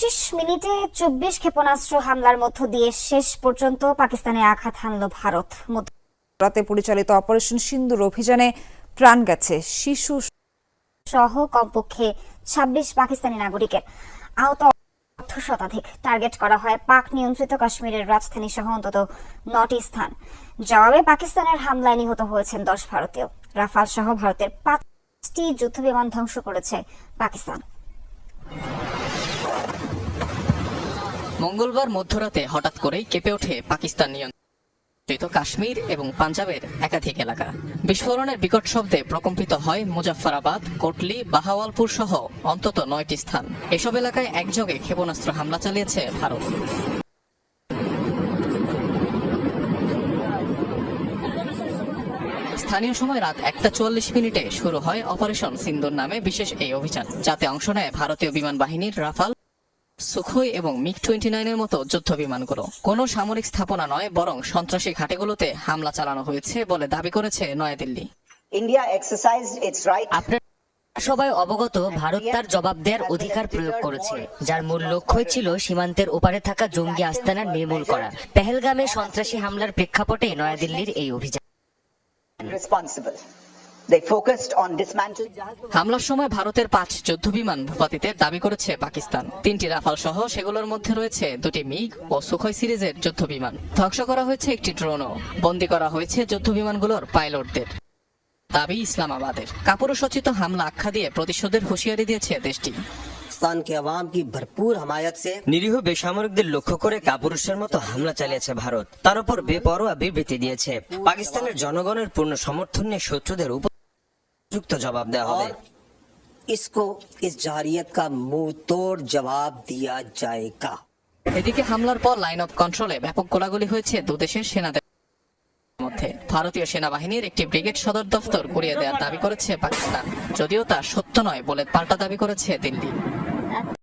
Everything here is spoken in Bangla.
পঁচিশ মিনিটে চব্বিশ ক্ষেপণাস্ত্র হামলার মধ্য দিয়ে শেষ পর্যন্ত পাকিস্তানে আঘাত হানল ভারত। রাতে পরিচালিত অপারেশন সিন্দুর অভিযানে প্রাণ গেছে শিশু সহ কমপক্ষে ছাব্বিশ পাকিস্তানি নাগরিকের। আহত অর্ধ শতাধিক। টার্গেট করা হয় পাক নিয়ন্ত্রিত কাশ্মীরের রাজধানী সহ অন্তত নটি স্থান। জবাবে পাকিস্তানের হামলায় নিহত হয়েছেন দশ ভারতীয়। রাফাল সহ ভারতের পাঁচটি যুদ্ধবিমান ধ্বংস করেছে পাকিস্তান। মঙ্গলবার মধ্যরাতে হঠাৎ করেই কেঁপে ওঠে পাকিস্তান নিয়ন্ত্রিত কাশ্মীর এবং পাঞ্জাবের একাধিক এলাকা। বিস্ফোরণের বিকট শব্দে প্রকম্পিত হয় মুজাফফরাবাদ, কোটলি, বাহাওয়ালপুর সহ অন্তত নয়টি স্থান। এসব এলাকায় একযোগে ক্ষেপণাস্ত্র হামলা চালিয়েছে ভারত। স্থানীয় সময় রাত একটা চুয়াল্লিশ মিনিটে শুরু হয় অপারেশন সিন্দুর নামে বিশেষ এই অভিযান, যাতে অংশ নেয় ভারতীয় বিমান বাহিনীর রাফাল সুখোই এবং মিগ টোয়েন্টি নাইনের মতো যুদ্ধ বিমানগুলো কোনো সামরিক স্থাপনা নয় বরং সন্ত্রাসী ঘাটিগুলোতে হামলা চালানো হয়েছে বলে দাবি করেছে নয়াদিল্লি। Exercised its right আপনার সবাই অবগত ভারত তার জবাব দেওয়ার অধিকার প্রয়োগ করেছে যার মূল লক্ষ্যই ছিল সীমান্তের ওপারে থাকা জঙ্গি আস্তানা নির্মূল করা। পেহেলগামে সন্ত্রাসী হামলার প্রেক্ষাপটে নয়াদিল্লির এই অভিযান হামলার সময় ভারতের পাঁচ যুদ্ধ বিমান ভূপাতিতে দাবি করেছে পাকিস্তান। তিনটি রাফাল সহ সেগুলোর মধ্যে রয়েছে দুটি মিগ ও সুখয় সিরিজের যুদ্ধ বিমান ধ্বংস করা হয়েছে একটি ড্রোনও। বন্দি করা হয়েছে যুদ্ধ বিমানগুলোর পাইলটদের। দাবি ইসলামাবাদের। কাপুর সচিত হামলা আখ্যা দিয়ে প্রতিশোধের হুঁশিয়ারি দিয়েছে দেশটি। নিরীহ বেসামরিকদের লক্ষ্য করে কাপুরুষের মতো হামলা চালিয়েছে ভারত। তার উপর বেপরোয়া বিবৃতি দিয়েছে। পাকিস্তানের জনগণের পূর্ণ সমর্থন নিয়ে শত্রুদের উপ উপযুক্ত জবাব দেওয়া হবে इसको इस जारियत का मुंह तोड़ जवाब दिया जाएगा এদিকে হামলার পর লাইন অফ কন্ট্রোলে ব্যাপক গোলাগুলি হয়েছে দুদেশের সেনাদের মধ্যে ভারতীয় সেনাবাহিনীর একটি ব্রিগেড সদর দফতর গুড়িয়ে দেওয়ার দাবি করেছে পাকিস্তান যদিও তা সত্য নয় বলে পাল্টা দাবি করেছে দিল্লি